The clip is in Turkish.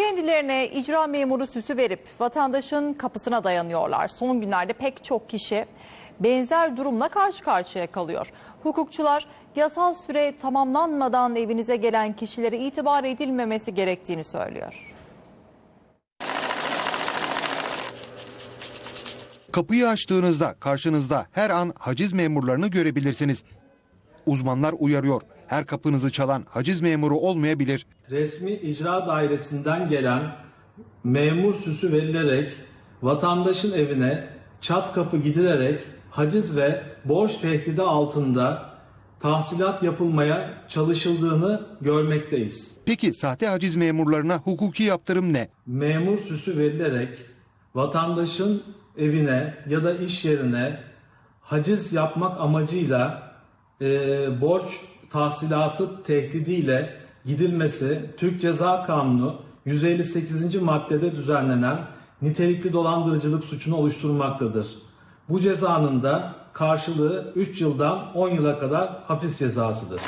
Kendilerine icra memuru süsü verip vatandaşın kapısına dayanıyorlar. Son günlerde pek çok kişi benzer durumla karşı karşıya kalıyor. Hukukçular yasal süre tamamlanmadan evinize gelen kişilere itibar edilmemesi gerektiğini söylüyor. Kapıyı açtığınızda karşınızda her an haciz memurlarını görebilirsiniz. Uzmanlar uyarıyor. Her kapınızı çalan haciz memuru olmayabilir. resmi icra dairesinden gelen memur süsü verilerek vatandaşın evine çat kapı gidilerek haciz ve borç tehdidi altında tahsilat yapılmaya çalışıldığını görmekteyiz. Peki sahte haciz memurlarına hukuki yaptırım ne? Memur süsü verilerek vatandaşın evine ya da iş yerine haciz yapmak amacıyla e, borç tahsilatı tehdidiyle gidilmesi Türk Ceza Kanunu 158. maddede düzenlenen nitelikli dolandırıcılık suçunu oluşturmaktadır. Bu cezanın da karşılığı 3 yıldan 10 yıla kadar hapis cezasıdır.